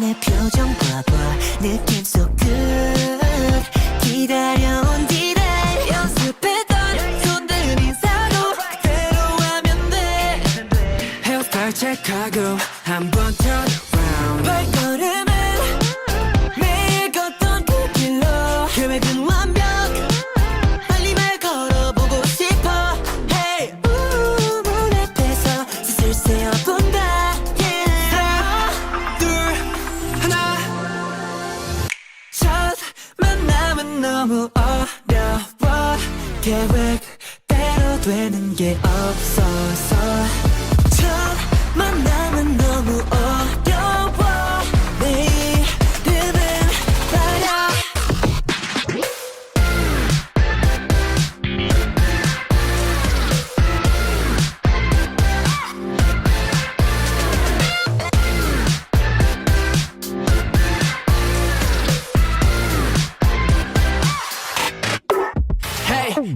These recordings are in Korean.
표정 봐봐. 느낌 so good 기다려온 디레이 연습했던 손들 인사도 그대로 하면 돼. 헤어스타일 체크하고 한번 turn around 너무 어려워. 계획대로 되는 게 없어서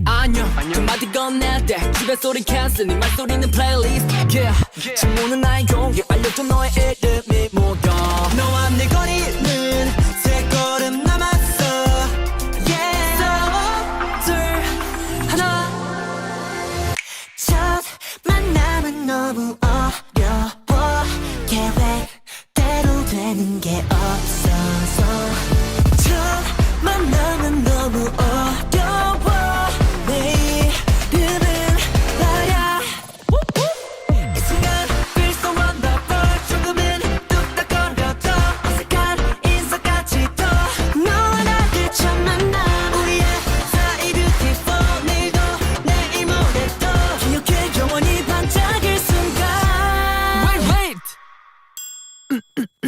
안녕 한마디 건넬 때 집에 소리 캔슬 네 말소리는 플레이리스트 yeah. 친구는 나의 용기 알려줘 너의 이름이 뭐야. 너와 내 거리는 세 걸음 남았어. Yeah. So, 둘 하나. 첫 만남은 너무 어려워. 계획대로 되는 게 없어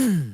Mm-hmm.